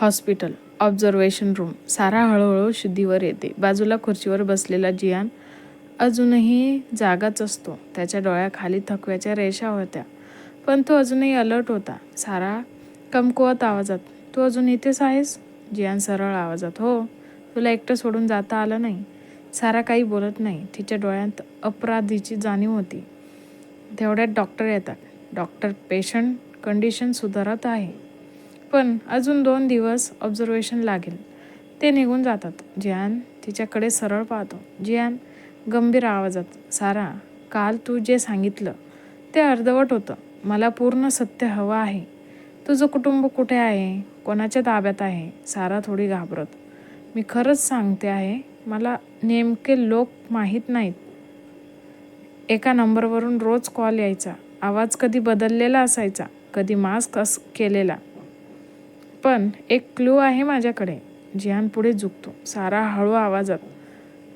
Hospital observation room. सारा हळूहळू शुद्धीवर येते. बाजूला खुर्चीवर बसलेला जियान अजूनही जागाच असतो. त्याच्या डोळ्याखाली थकव्याच्या रेषा होत्या. पण तो अजूनही अलर्ट होता. सारा कमकुवत आवाजात तू अजून इथेच आहेस? जियान सरळ आवाजात हो. तुला एकटं सोडून जाता आलं नाही. सारा काही बोलत नाही. तिच्या डोळ्यात अपराधीची जाणीव होती. तेवढ्यात डॉक्टर येतात. डॉक्टर पेशंट कंडिशन सुधारत आहे. पण अजून दोन दिवस ऑब्झर्वेशन लागेल. ते निघून जातात. जियान तिच्याकडे सरळ पाहतो. जियान गंभीर आवाजात सारा काल तू जे सांगितलं ते अर्धवट होतं. मला पूर्ण सत्य हवं आहे. तुझं कुटुंब कुठे आहे? कोणाच्या ताब्यात आहे? सारा थोडी घाबरत. मी खरंच सांगते आहे मला नेमके लोक माहीत नाहीत. एका नंबरवरून रोज कॉल यायचा. आवाज कधी बदललेला असायचा कधी मास्क अस केलेला. पण एक क्लू आहे माझ्याकडे. जियान पुढे झुकतो. सारा हळू आवाजात.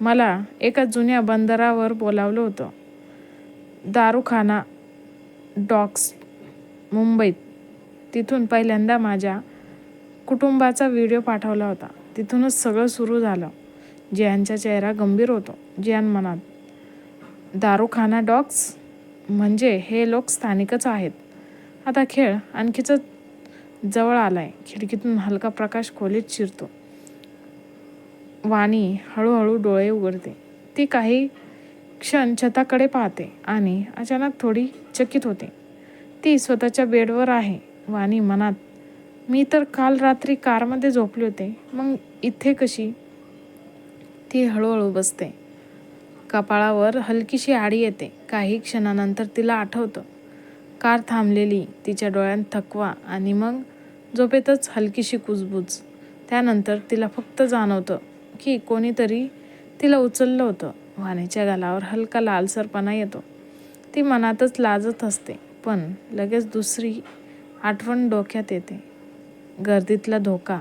मला एका जुन्या बंदरावर बोलावलं होतं. दारूखाना डॉक्स मुंबईत. तिथून पहिल्यांदा माझ्या कुटुंबाचा व्हिडिओ पाठवला होता. तिथूनच सगळं सुरू झालं. जियानचा चेहरा गंभीर होतो. जियान मनात दारूखाना डॉक्स? म्हणजे हे लोक स्थानिकच आहेत. आता खेळ आणखीच जवळ आलाय. खिडकीतून हलका प्रकाश खोलीत शिरतो. वाणी हळूहळू डोळे उघडते. ती काही क्षण छताकडे पाहते आणि अचानक थोडी चकित होते. ती स्वतःच्या बेडवर आहे. वाणी मनात मी तर काल रात्री कारमध्ये झोपले होते. मग इथे कशी? ती हळूहळू बसते. कपाळावर हलकीशी आडी येते. काही क्षणानंतर तिला आठवतं. कार थांबलेली तिच्या डोळ्यात थकवा आणि मग झोपेतच हलकीशी कुजबूज. त्यानंतर तिला फक्त जाणवतं की कोणीतरी तिला उचललं होतं. वाणीच्या गालावर हलका लालसरपणा येतो. ती मनातच लाजत असते पण लगेच दुसरी आठवण डोक्यात येते. गर्दीतला धोका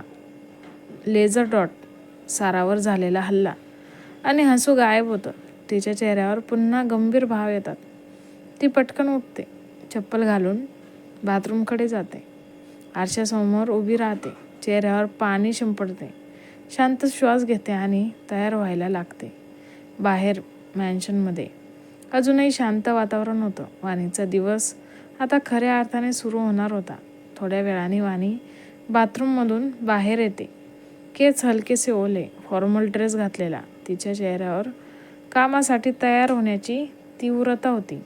लेझर डॉट सारावर झालेला हल्ला आणि हसू गायब होतं. तिच्या चेहऱ्यावर पुन्हा गंभीर भाव येतात. ती पटकन उठते. चप्पल घालून बाथरूमकडे जाते. आरशासमोर उभी राहते. चेहऱ्यावर पाणी शिंपडते. शांत श्वास घेते आणि तयार व्हायला लागते. बाहेर मॅन्शनमध्ये अजूनही शांत वातावरण होतं. वाणीचा दिवस आता खऱ्या अर्थाने सुरू होणार होता. थोड्या वेळाने वाणी बाथरूममधून बाहेर येते. केस हलकेसे ओले. फॉर्मल ड्रेस घातलेला. तिच्या चेहऱ्यावर कामासाठी तयार होण्याची तीव्रता होती.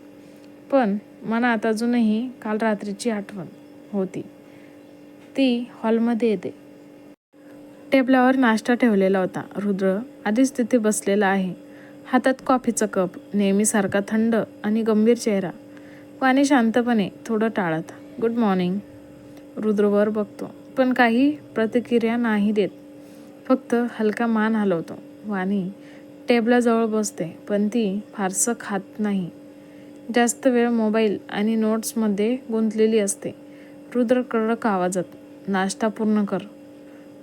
पण मनात अजूनही काल रात्रीची आठवण होती. ती हॉलमध्ये येते. टेबलावर नाश्ता ठेवलेला होता. रुद्र आधीच तिथे बसलेला आहे. हातात कॉफीचा कप नेहमीसारखा थंड आणि गंभीर चेहरा. वाणी शांतपणे थोडं टाळत गुड मॉर्निंग. रुद्रवर बघतो पण काही प्रतिक्रिया नाही देत. फक्त हलका मान हलवतो. वाणी टेबलाजवळ बसते पण ती फारसं खात नाही. जास्त वेळ मोबाईल आणि नोट्समध्ये गुंतलेली असते. रुद्र कडक आवाजात नाश्ता पूर्ण कर.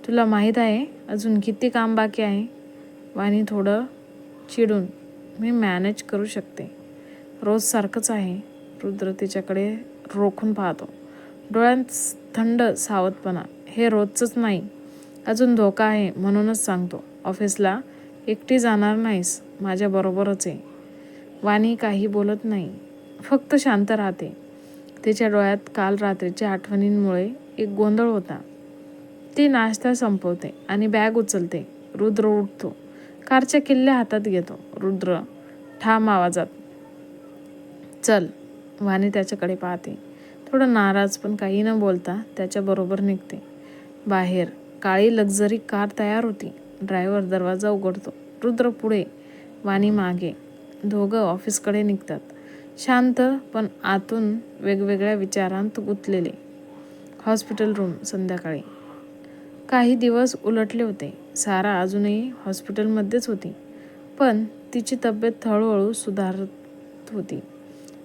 तुला माहीत आहे अजून किती काम बाकी आहे? वाणी थोडं चिडून मी मॅनेज करू शकते. रोज सारखंच आहे रुद्र तिच्याकडे रोखून पाहतो. डोळ्यांत थंड सावधपणा हे रोजचंच नाही. अजून धोका आहे म्हणूनच सांगतो. ऑफिसला एकटी जाणार नाहीस माझ्याबरोबरच आहे. वाणी काही बोलत नाही. फक्त शांत राहते. तिच्या डोळ्यात काल रात्रीच्या आठवणींमुळे एक गोंधळ होता. ती नाश्ता संपवते आणि बॅग उचलते. रुद्र उठतो. कारच्या किल्ल्या हातात घेतो. रुद्र ठाम आवाजात चल वाणी त्याच्याकडे पाहते. थोडं नाराज पण काही न बोलता त्याच्याबरोबर निघते. बाहेर काळी लक्झरी कार तयार होती. ड्रायव्हर दरवाजा उघडतो. रुद्र पुढे वाणी मागे. दोघं ऑफिसकडे निघतात. शांत पण आतून वेगवेगळ्या विचारांत गुंतलेले. हॉस्पिटल रूम संध्याकाळी. काही दिवस उलटले होते. सारा अजूनही हॉस्पिटलमध्येच होती. पण तिची तब्येत हळूहळू सुधारत होती.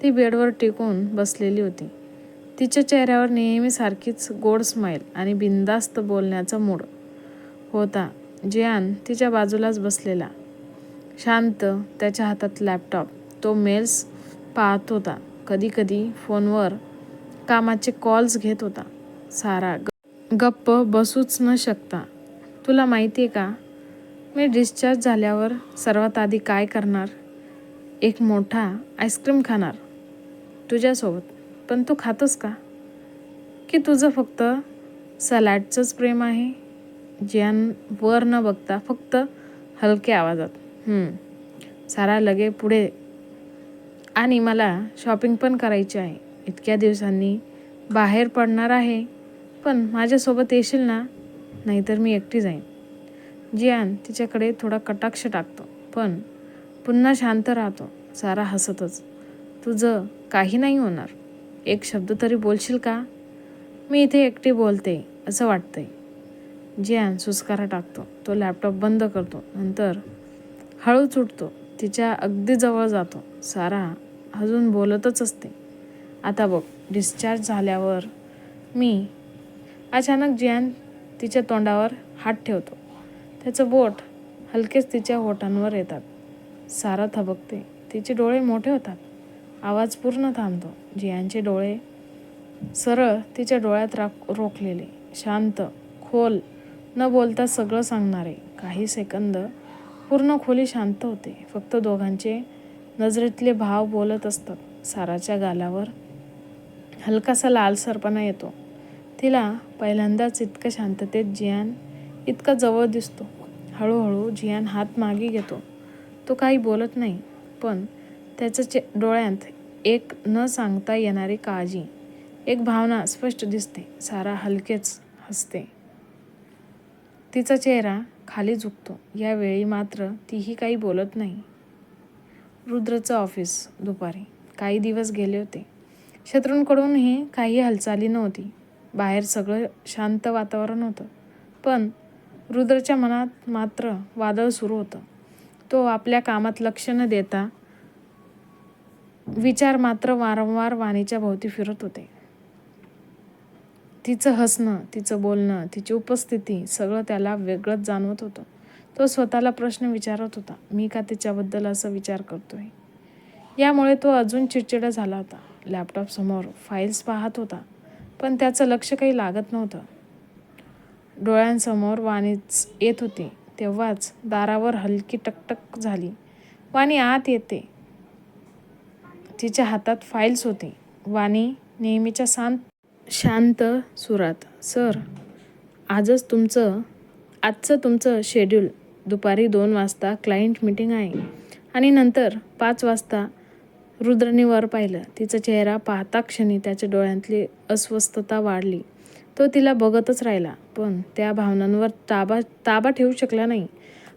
ती बेडवर टेकून बसलेली होती. तिच्या चेहऱ्यावर नेहमीसारखीच गोड स्माईल आणि बिनधास्त बोलण्याचा मूड होता. जियान तिच्या बाजूलाच बसलेला. शांत त्याच्या हातात लॅपटॉप तो मेल्स पाहत होता. कधी कधी फोनवर कामाचे कॉल्स घेत होता. सारा गप्प बसूच न शकता. तुला माहिती आहे का? मी डिस्चार्ज झाल्यावर सर्वात आधी काय करणार? एक मोठा आईस्क्रीम खाणार. तुझ्यासोबत. पण तू खातोस का? की तुझं फक्त सलॅडचंच प्रेम आहे? ज्यांवर वर न बघता फक्त हलक्या आवाजात. सारा लगे पुढे. आणि मला शॉपिंग पण करायची आहे. इतक्या दिवसांनी बाहेर पडणार आहे. पण माझ्यासोबत येशील ना? नाहीतर मी एकटी जाईन. जियान तिच्याकडे थोडा कटाक्ष टाकतो. पण पुन्हा शांत राहतो. सारा हसतच. तुझं काही नाही होणार. एक शब्द तरी बोलशील का? मी इथे एकटी बोलते असं वाटतंय. जियान सुस्कारा टाकतो. तो लॅपटॉप बंद करतो. नंतर हळूच उठतो तिच्या अगदी जवळ जातो. सारा अजून बोलतच असते. आता बघ डिस्चार्ज झाल्यावर मी अचानक जियान तिच्या तोंडावर हात ठेवतो. त्याचं बोट हलकेच तिच्या ओठांवर येतात. सारा थबकते. तिचे डोळे मोठे होतात. आवाज पूर्ण थांबतो. जियांचे डोळे सरळ तिच्या डोळ्यात राख रोखलेले. शांत खोल न बोलता सगळं सांगणारे. काही सेकंद पूर्ण खोली शांत होते. फक्त दोघांचे नजरेतले भाव बोलत असतात. साराच्या गालावर हलकासा लालसरपणा येतो. तिला पहिल्यांदाच इतकं शांततेत जियान इतका जवळ दिसतो. हळूहळू जियान हात मागे घेतो. तो काही बोलत नाही पण त्याच्या चे डोळ्यात एक न सांगता येणारी काळजी एक भावना स्पष्ट दिसते. सारा हलकेच हसते. तिचा चेहरा खाली झुकतो. यावेळी मात्र तीही काही बोलत नाही. रुद्रचं ऑफिस दुपारी. काही दिवस गेले होते. शत्रूंकडूनही काही हालचाली नव्हती. बाहेर सगळं शांत वातावरण होतं. पण रुद्रच्या मनात मात्र वादळ सुरू होतं. तो आपल्या कामात लक्ष न देता विचार मात्र वारंवार वाणीच्या भोवती फिरत होते. तिचं हसणं तिचं बोलणं तिची उपस्थिती सगळं त्याला वेगळंच जाणवत होतं. तो स्वतःला प्रश्न विचारत होता मी का तिच्याबद्दल असं विचार करतोय? यामुळे तो अजून चिडचिडा झाला होता. लॅपटॉप समोर फाईल्स पाहत होता पण त्याचं लक्ष काही लागत नव्हतं. डोळ्यांसमोर वाणीच येत होती. तेव्हाच दारावर हलकी टकटक झाली. वाणी आत येते. तिच्या हातात फाईल्स होती. वाणी नेहमीच्या शांत शांत सुरात. सर आजच तुमचं आजचं तुमचं शेड्यूल दुपारी दोन वाजता क्लायंट मीटिंग आहे. आणि नंतर पाच वाजता रुद्रने वर पाहिलं. तिचा चेहरा पाहता क्षणी त्याच्या डोळ्यांतली अस्वस्थता वाढली. तो तिला बघतच राहिला पण त्या भावनांवर ताबा ताबा ठेवू शकला नाही.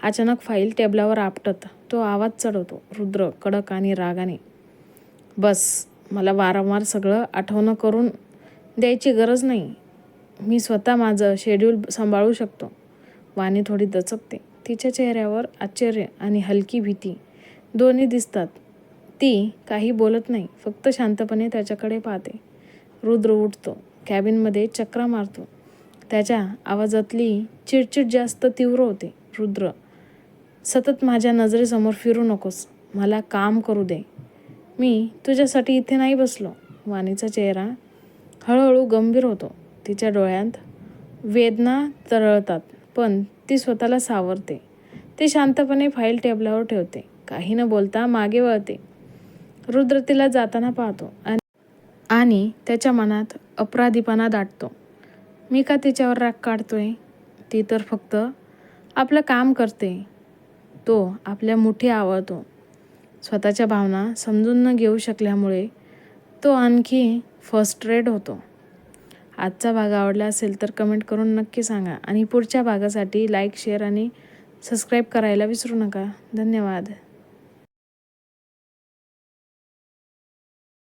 अचानक फाईल टेबलावर आपटत तो आवाज चढवतो रुद्र कडक आणि रागाने. बस मला वारंवार सगळं आठवणं करून द्यायची गरज नाही. मी स्वतः माझं शेड्यूल सांभाळू शकतो. वाणी थोडी दचकते. तिच्या चेहऱ्यावर आश्चर्य आणि हलकी भीती. दोन्ही दिसतात. ती काही बोलत नाही. फक्त शांतपणे त्याच्याकडे पाहते. रुद्र उठतो. कॅबिनमध्ये चक्रा मारतो. त्याच्या आवाजातली चिडचिड जास्त तीव्र होते. रुद्र सतत माझ्या नजरेसमोर फिरू नकोस. मला काम करू दे. मी तुझ्यासाठी इथे नाही बसलो. वाणीचा चेहरा हळूहळू गंभीर होतो. तिच्या डोळ्यांत वेदना तरळतात पण ती स्वतःला सावरते. ती शांतपणे फाईल टेबलावर ठेवते. काही न बोलता मागे वळते. रुद्र तिला जाताना पाहतो आणि आणि त्याच्या मनात अपराधीपणा दाटतो. मी का तिच्यावर राग काढतोय? ती तर फक्त आपलं काम करते. तो आपल्या मुठी आवळतो. स्वतःच्या भावना समजून न घेऊ शकल्यामुळे तो आणखी फर्स्ट्रेट होतो. आजचा भाग आवडला असेल तर कमेंट करून नक्की सांगा. आणि पुढच्या भागासाठी लाईक शेअर आणि सबस्क्राईब करायला विसरू नका. धन्यवाद.